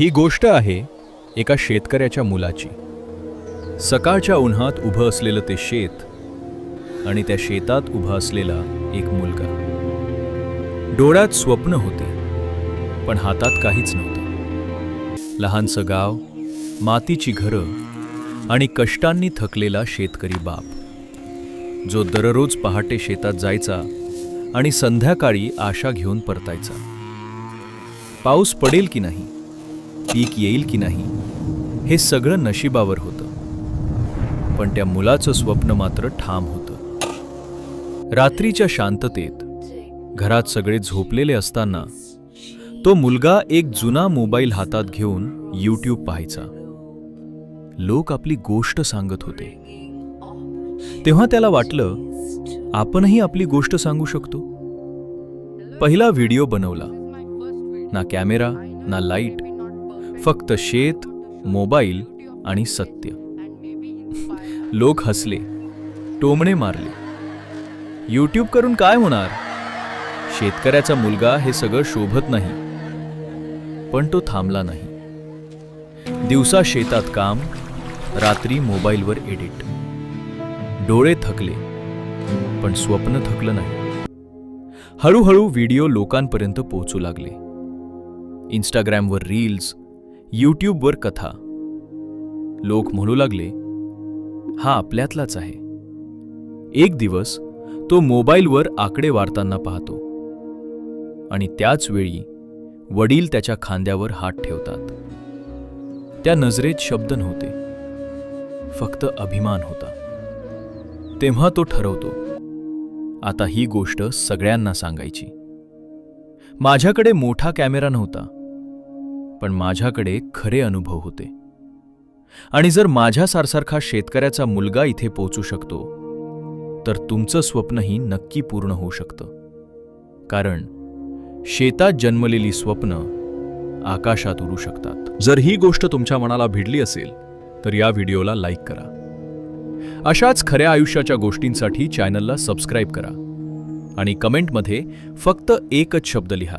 ही गोष्ट आहे एका शेतकऱ्याच्या मुलाची. सकाळच्या उन्हात उभं असलेलं ते शेत आणि त्या शेतात उभा असलेला एक मुलगा. डोळ्यात स्वप्न होते पण हातात काहीच नव्हतं. लहानसं गाव मातीची घरं आणि कष्टांनी थकलेला शेतकरी बाप. जो दररोज पहाटे शेतात जायचा आणि संध्याकाळी आशा घेऊन परतायचा. पाऊस पडेल की नाही? पीक येईल की नाही हे सगळं नशिबावर होतं. पण त्या मुलाचं स्वप्न मात्र ठाम होतं. रात्रीच्या शांततेत घरात सगळे झोपलेले असताना तो मुलगा एक जुना मोबाईल हातात घेऊन यूट्यूब पाहायचा. लोक आपली गोष्ट सांगत होते. तेव्हा त्याला वाटलं आपणही आपली गोष्ट सांगू शकतो. पहिला व्हिडिओ बनवला. ना कॅमेरा ना लाइट फक्त शेत मोबाईल आणि सत्य. लोक हसले टोमणे मारले. यूट्यूब करून काय होणार? शेतकऱ्याचा मुलगा हे सगळं शोभत नाही. पण तो थांबला नाही. दिवसा शेतात काम रात्री मोबाईलवर एडिट. डोळे थकले पण स्वप्न थकलं नाही. हळूहळू व्हिडिओ लोकांपर्यंत पोहोचू लागले. इंस्टाग्रामवर रील्स यूट्यूबवर कथा. लोक म्हणू लागले हा आपल्यातलाच आहे. एक दिवस तो मोबाईलवर आकडे वारताना पाहतो. आणि त्याच वेळी वडील त्याच्या खांद्यावर हात ठेवतात. त्या नजरेत शब्द नव्हते. फक्त अभिमान होता. तेव्हा तो ठरवतो आता ही गोष्ट सगळ्यांना सांगायची. माझ्याकडे मोठा कॅमेरा नव्हता. पण माझ्याकडे खरे अनुभव होते. आणि जर माझ्या सारसारखा शेतकऱ्याचा मुलगा इथे पोचू शकतो तर तुमचं स्वप्नही नक्की पूर्ण होऊ शकतं. कारण शेतात जन्मलेली स्वप्न आकाशात उडू शकतात. जर ही गोष्ट तुमच्या मनाला भिडली असेल तर या व्हिडिओला लाईक करा. अशाच खऱ्या आयुष्याच्या गोष्टींसाठी चॅनलला सबस्क्राईब करा. आणि कमेंटमध्ये फक्त एकच शब्द लिहा.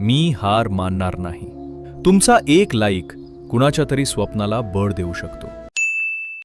मी हार मानणार नाही. तुमचा एक लाईक कुणाच्या तरी स्वप्नाला बळ देऊ शकतो.